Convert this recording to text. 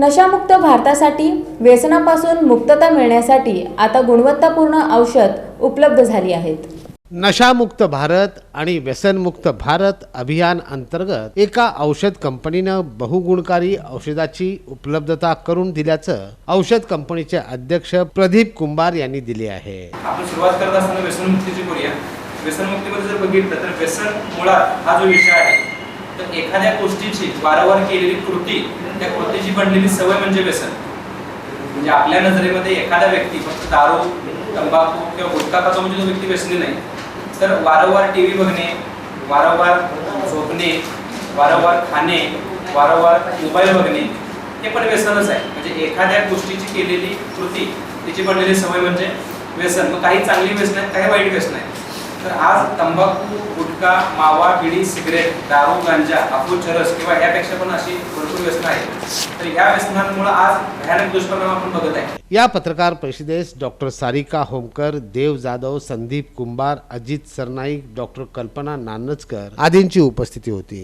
नशामुक्त भारतासाठी व्यसनापासून मुक्तता मिळण्यासाठी आता गुणवत्तापूर्ण औषध उपलब्ध झाली आहेत. नशामुक्त भारत आणि व्यसनमुक्त भारत अभियान अंतर्गत एका औषध कंपनीनं बहुगुणकारी औषधाची उपलब्धता करून दिल्याचं औषध कंपनीचे अध्यक्ष प्रदीप कुंभार यांनी दिले आहे. आपण सुरुवात करत असताना व्यसनमुक्तीची करूया व्यसनमुक्तीमध्ये जर बघितलं तर व्यसन मुळात हा जो विषय आहे तर एखाद्या गोष्टीची वारंवार केलेली कृती त्या कृतीची बनलेली सवय म्हणजे व्यसन. म्हणजे आपल्या नजरेमध्ये एखादा व्यक्ती फक्त दारू तंबाखू किंवा गुटखा खातो म्हणजे तो व्यक्ती व्यसनी नाही. तर वारंवार टी व्ही बघणे वारंवार झोपणे वारंवार खाणे वारंवार मोबाईल बघणे हे पण व्यसनच आहे. म्हणजे एखाद्या गोष्टीची केलेली कृती तिची बनलेली सवय म्हणजे व्यसन. मग काही चांगली व्यसन आहेत काही वाईट व्यसन आहेत. तर आज तंबाखू गुटखा मावा बिडी सिगरेट दारू गांजा अफू चरस किंवा यापेक्षा पण अशी भरपूर व्यसन आहे तर या व्यसनांमुळे आज भयानक दुष्परिणाम आपण बघत आहे. या पत्रकार परिषदेस डॉक्टर सारिका होमकर देव जाधव संदीप कुंभार अजित सरनाईक डॉक्टर कल्पना नानचकर आदींची उपस्थिती होती.